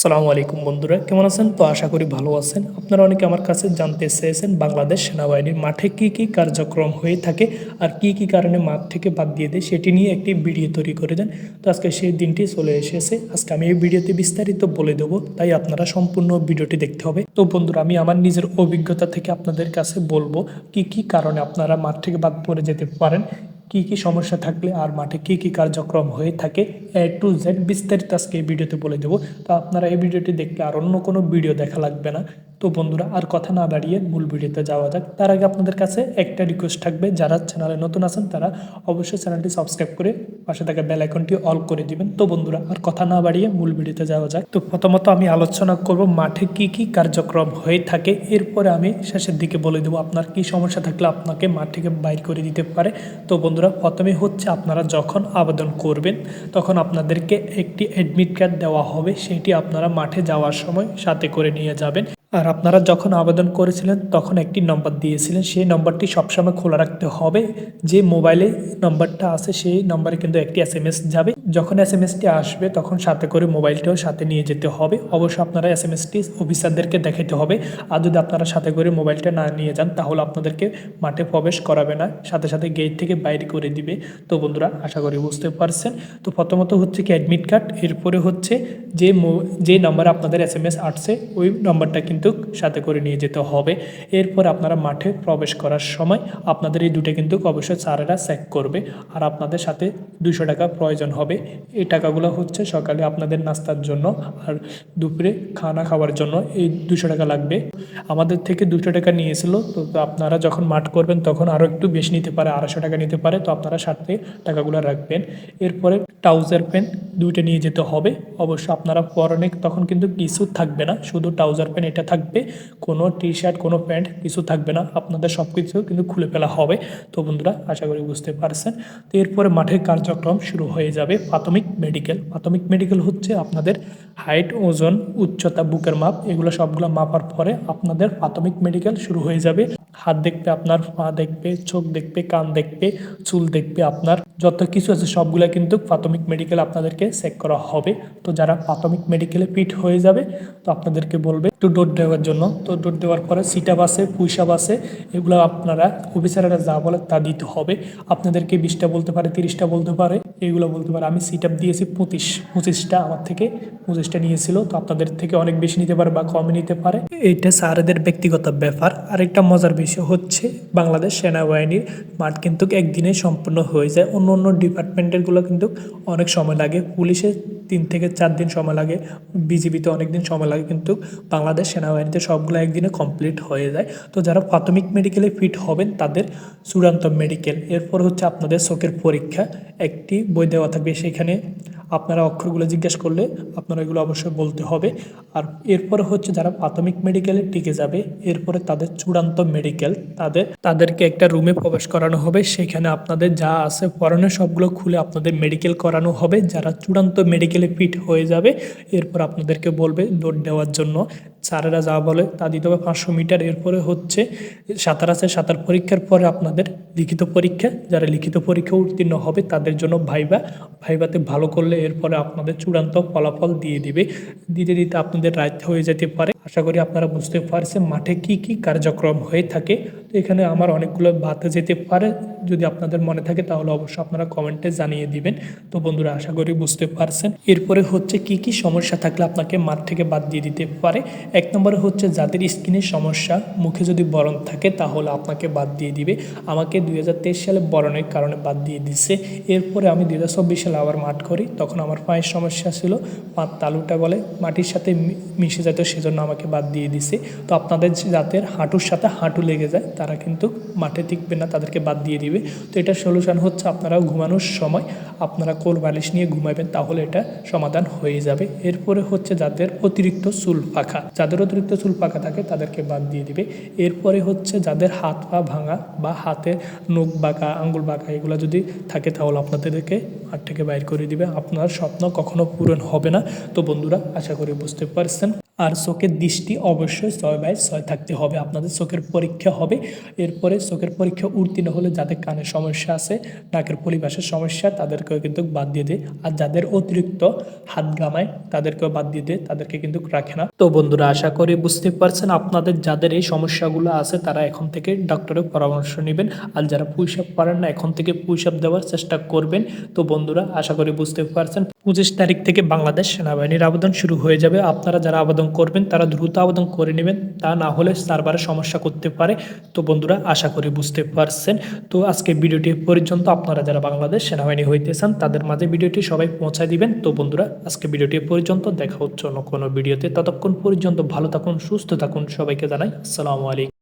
সালামু আলাইকুম বন্ধুরা, কেমন আছেন? তো আশা করি ভালো আছেন। আপনারা অনেকে আমার কাছে জানতে চেয়েছেন বাংলাদেশ সেনাবাহিনীর মাঠে কি কি কার্যক্রম হয়ে থাকে আর কি কি কারণে মাঠ থেকে বাদ দিয়ে দেয়, সেটি নিয়ে একটি ভিডিও তৈরি করে দেন। তো আজকে সেই দিনটি চলে এসেছে। আজকে আমি এই ভিডিওতে বিস্তারিত বলে দেবো, তাই আপনারা সম্পূর্ণ ভিডিওটি দেখতে হবে। তো বন্ধুরা, আমি আমার নিজের অভিজ্ঞতা থেকে আপনাদের কাছে বলব, কি কি কারণে আপনারা মাঠ থেকে বাদ পড়ে যেতে পারেন কি কি সমস্যা থাকলে আর মাঠে কি কি কার্যক্রম হয়ে থাকে, এ টু জেড বিস্তারিত আজকে এই ভিডিওতে বলে দেবো। তো আপনারা এই ভিডিওটি দেখলে আর অন্য কোনো ভিডিও দেখা লাগবে না। তো বন্ধুরা, আর কথা না বাড়িয়ে মূল ভিডিওতে যাওয়া যাক। তার আগে আপনাদের কাছে একটা রিকোয়েস্ট থাকবে। যারা চ্যানেলে নতুন আছেন, তারা অবশ্যই চ্যানেলটি সাবস্ক্রাইব করে পাশে থাকা বেল আইকনটি অল করে দিবেন। তো বন্ধুরা, আর কথা না বাড়িয়ে মূল ভিডিওতে যাওয়া যাক। তো প্রথমত আমি আলোচনা করব মাঠে কি কি কার্যক্রম হয়ে থাকে। এরপরে আমি শেষের দিকে বলে দেবো আপনার কি সমস্যা থাকলে আপনাকে মাঠ থেকে বাইর করে দিতে পারে। তো বন্ধুরা, প্রথমে হচ্ছে আপনারা যখন আবেদন করবেন, তখন আপনাদেরকে একটি অ্যাডমিট কার্ড দেওয়া হবে। সেটি আপনারা মাঠে যাওয়ার সময় সাথে করে নিয়ে যাবেন। আর আপনারা যখন আবেদন করেছিলেন, তখন একটি নম্বর দিয়েছিলেন। সেই নম্বরটি সবসময় খোলা রাখতে হবে। যে মোবাইলে নম্বরটা আছে, সেই নম্বরে কিন্তু একটি এস এম এস যাবে। যখন এস এম এসটি আসবে, তখন সাথে করে মোবাইলটাও সাথে নিয়ে যেতে হবে। অবশ্যই আপনারা এস এম এসটি অফিসারদেরকে দেখাতে হবে। আর যদি আপনারা সাথে করে মোবাইলটা না নিয়ে যান, তাহলে আপনাদেরকে মাঠে প্রবেশ করাবে না। সাথে সাথে গেট থেকে বাইরে করে দিবে। তো বন্ধুরা, আশা করি বুঝতে পারছেন। তো প্রথমত হচ্ছে কি অ্যাডমিট কার্ড এরপরে হচ্ছে যে যে নম্বরে আপনাদের এস এম এস আসছে, ওই নম্বরটা কিন্তু সাথে করে নিয়ে যেতে হবে। এরপর আপনারা মাঠে প্রবেশ করার সময় আপনাদের এই দুটো কিন্তু অবশ্যই স্যারেরা চেক করবে। আর আপনাদের সাথে দুশো টাকা প্রয়োজন হবে। এই টাকাগুলো হচ্ছে সকালে আপনাদের নাস্তার জন্য আর দুপুরে খানা খাওয়ার জন্য এই দুশো টাকা লাগবে। আমাদের থেকে দুশো টাকা নিয়েছিল, তো তো আপনারা যখন মাঠ করবেন তখন আরও একটু বেশি নিতে পারে, আড়াইশো টাকা নিতে পারে। তো আপনারা সাথে টাকাগুলো রাখবেন। এরপরে ট্রাউজার প্যান্ট দুইটা নিয়ে যেতে হবে। অবশ্য আপনারা পরনে তখন কিন্তু কিছু থাকবে না। শুধু ট্রাউজার প্যান্ট এটা থাকবে, কোনো টি শার্ট কোনো প্যান্ট কিছু থাকবে না। আপনাদের সব কিছু কিন্তু খুলে ফেলা হবে। তো বন্ধুরা, আশা করি বুঝতে পারছেন। তো এরপরে মাঠের কার্যক্রম শুরু হয়ে যাবে প্রাথমিক মেডিকেল প্রাথমিক মেডিকেল হচ্ছে আপনাদের হাইট ওজন, উচ্চতা, বুকের মাপ, এগুলো সবগুলো মাপার পরে আপনাদের প্রাথমিক মেডিকেল শুরু হয়ে যাবে। হাত দেখবে আপনার পা দেখবে, চোখ দেখবে, কান দেখবে, চুল দেখবে আপনার যত কিছু আছে সবগুলো কিন্তু প্রাথমিক মেডিকেল আপনাদেরকে চেক করা হবে। তো যারা প্রাথমিক মেডিকেলে ফিট হয়ে যাবে, তো আপনাদেরকে বলবে একটু ডোট দেওয়ার জন্য। তো ডোট দেওয়ার পরে সিটা বাসে পুইসা বাসে এগুলো আপনারা অফিসাররা যা বলে তা দিতে হবে। আপনাদেরকে বিশটা বলতে পারে, তিরিশটা বলতে পারে, এগুলো বলতে পারে। আমি সিট আপ দিয়েছি পঁচিশ, পঁচিশটা আমার থেকে পঁচিশটা নিয়েছিল। তো আপনাদের থেকে অনেক বেশি নিতে পারে বা কমে নিতে পারে। এইটা স্যারদের ব্যক্তিগত ব্যাপার। আরেকটা মজার বিষয় হচ্ছে বাংলাদেশ সেনাবাহিনীর মাঠ কিন্তু একদিনে সম্পূর্ণ হয়ে যায়। অন্য অন্য অন্য ডিপার্টমেন্টেরগুলো কিন্তু অনেক সময় লাগে। পুলিশে তিন থেকে চার দিন সময় লাগে, বিজিবিতে অনেক দিন সময় লাগে, কিন্তু বাংলাদেশ সেনাবাহিনীতে সবগুলো একদিনে কমপ্লিট হয়ে যায়। তো যারা প্রাথমিক মেডিকেলে ফিট হবেন, তাদের চূড়ান্ত মেডিকেল এরপর হচ্ছে আপনাদের চোখের পরীক্ষা। একটি বই দেওয়া থাকবে, সেখানে আপনারা অক্ষরগুলো জিজ্ঞেস করলে আপনারা এগুলো অবশ্যই বলতে হবে। আর এরপরে হচ্ছে যারা প্রাথমিক মেডিকেলে টিকে যাবে, এরপরে তাদের চূড়ান্ত মেডিকেল, তাদের, তাদেরকে একটা রুমে প্রবেশ করানো হবে। সেখানে আপনাদের যা আছে পড়ানো সবগুলো খুলে আপনাদের মেডিকেল করানো হবে। যারা চূড়ান্ত মেডিকেলে ফিট হয়ে যাবে, এরপর আপনাদেরকে বলবে লোড দেওয়ার জন্য। স্যারেরা যা বলে তা দিতে হবে। পাঁচশো মিটার এরপরে হচ্ছে সাঁতার আছে। সাঁতার পরীক্ষার পরে আপনাদের লিখিত পরীক্ষা, যারা লিখিত পরীক্ষা উত্তীর্ণ হবে তাদের জন্য ভাইবা। ভাইবাতে ভালো করলে এরপরে আপনাদের চূড়ান্ত ফলাফল দিয়ে দিবে। দিতে দিতে আপনাদের রাত হয়ে যেতে পারে। আশা করি আপনারা বুঝতে পারছেন মাঠে কি কি কার্যক্রম হয়ে থাকে। তো এখানে আমার অনেকগুলো বাতে যেতে পারে, যদি আপনাদের মনে থাকে তাহলে অবশ্যই আপনারা কমেন্টে জানিয়ে দিবেন। তো বন্ধুরা, আশা করি বুঝতে পারছেন। এরপরে হচ্ছে কি কি সমস্যা থাকলে আপনাকে মাঠ থেকে বাদ দিয়ে দিতে পারে। এক নম্বরে হচ্ছে যাদের স্কিনের সমস্যা, মুখে যদি বরণ থাকে তাহলে আপনাকে বাদ দিয়ে দিবে। আমাকে দুই হাজার তেইশ সালে বরণের কারণে বাদ দিয়ে দিচ্ছে এরপরে আমি দু হাজার চব্বিশ সালে আবার মাঠ করি। তখন আমার পায়ের সমস্যা ছিল পাত তালুটা বলে মাটির সাথে মিশে যেত, সেজন্য আমাকে বাদ দিয়ে দিছে। তো আপনাদের যাদের হাঁটুর সাথে হাঁটু লেগে যায়, তারা কিন্তু মাঠে টিকবে না, তাদেরকে বাদ দিয়ে দিবে। তো এটা সলিউশন হচ্ছে আপনারা ঘুমানোর সময় আপনারা কোল বালিশ নিয়ে ঘুমাবেন, তাহলে এটা সমাধান হয়ে যাবে। এরপরে হচ্ছে যাদের অতিরিক্ত চুল পাখা। যাদের অতিরিক্ত চুল পাখা থাকে, তাদেরকে বাদ দিয়ে দিবে। এরপরে হচ্ছে যাদের হাত পা ভাঙা বা হাতে নখ বাঁকা, আঙ্গুল বাঁকা, এগুলো যদি থাকে, তাহলে আপনাদেরকে মাঠ থেকে বাইর করে দিবে। আপনার স্বপ্ন কখনো পূরণ হবে না। তো বন্ধুরা, আশা করি বুঝতে পারছেন। আর চোখের দৃষ্টি অবশ্যই ছয় বাই ছয় থাকতে হবে। আপনাদের চোখের পরীক্ষা হবে। এরপরে চোখের পরীক্ষা উত্তীর্ণ হলে যাদের কানের সমস্যা আছে, নাকের পরিবেশের সমস্যা, তাদেরকেও কিন্তু বাদ দিয়ে দেয় আর যাদের অতিরিক্ত হাত গামায় তাদেরকেও বাদ দিয়ে দেয় তাদেরকে কিন্তু রাখে না। তো বন্ধুরা, আশা করি বুঝতে পারছেন আপনাদের যাদের এই সমস্যাগুলো আছে, তারা এখন থেকে ডক্টরের পরামর্শ নেবেন। আর যারা পুষাপ পারেন না, এখন থেকে পুষাপ দেওয়ার চেষ্টা করবেন। তো বন্ধুরা, আশা করি বুঝতে পারছেন। পঁচিশ তারিখ থেকে বাংলাদেশ সেনাবাহিনীর আবেদন শুরু হয়ে যাবে। আপনারা যারা আবেদন করবেন, তারা দ্রুত আবেদন করে নেবেন। তা না হলে সার্ভারে সমস্যা করতে পারে। তো বন্ধুরা, আশা করি বুঝতে পারছেন। তো আজকে ভিডিওটি পর্যন্ত। আপনারা যারা বাংলাদেশ সেনাবাহিনী হইতে চান তাদের মাঝে ভিডিওটি সবাই পৌঁছায় দিবেন। তো বন্ধুরা, আজকে ভিডিওটি পর্যন্ত। দেখা হচ্ছে অন্য কোনো ভিডিওতে। ততক্ষণ পর্যন্ত ভালো থাকুন, সুস্থ থাকুন। সবাইকে জানাই, আসসালামু আলাইকুম।